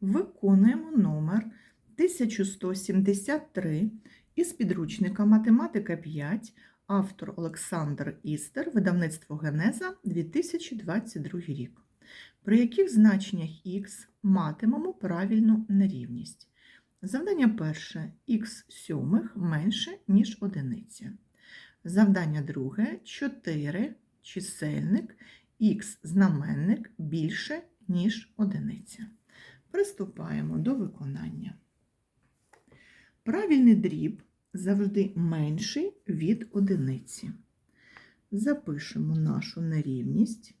Виконуємо номер 1173 із підручника Математика 5, автор Олександр Істер, видавництво Генеза 2022 рік. При яких значеннях х матимемо правильну нерівність? Завдання перше х сьомих менше, ніж одиниця. Завдання друге 4 чисельник х знаменник більше, ніж одиниця. Приступаємо до виконання. Правильний дріб завжди менший від одиниці. Запишемо нашу нерівність.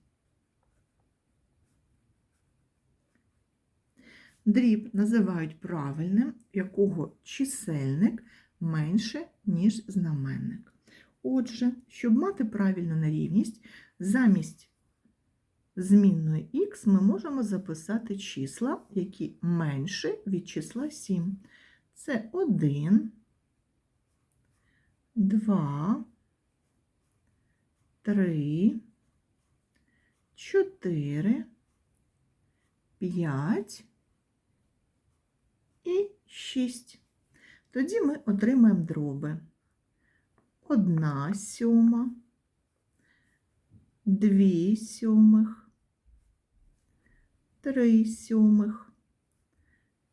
Дріб називають правильним, якого чисельник менше, ніж знаменник. Отже, щоб мати правильну нерівність, замість змінної х ми можемо записати числа, які менше від числа 7. Це 1, 2, 3, 4, 5 і 6. Тоді ми отримаємо дроби. 1 сьома, 2 сьомих, 3 сьомих,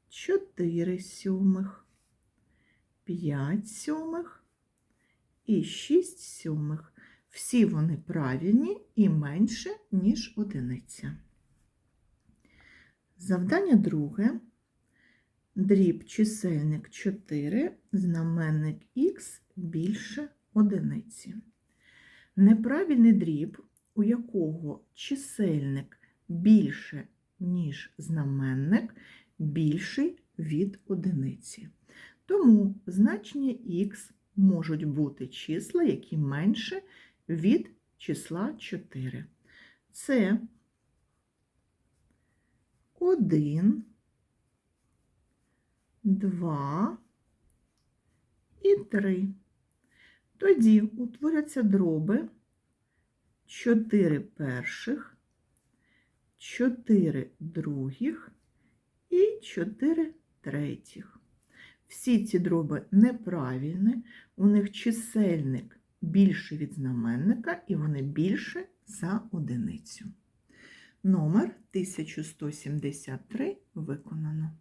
4 сьомих, 5 сьомих і 6 сьомих. Всі вони правильні і менше, ніж одиниця. Завдання друге. Дріб чисельник 4, знаменник х більше одиниці. Неправильний дріб, у якого чисельник більше, ніж знаменник, більший від одиниці. Тому значення х можуть бути числа, які менше від числа 4. Це 1, 2 і 3. Тоді утворяться дроби 4 перших, 4 других і 4 третіх. Всі ці дроби неправильні, у них чисельник більше від знаменника і вони більше за одиницю. Номер 1173 виконано.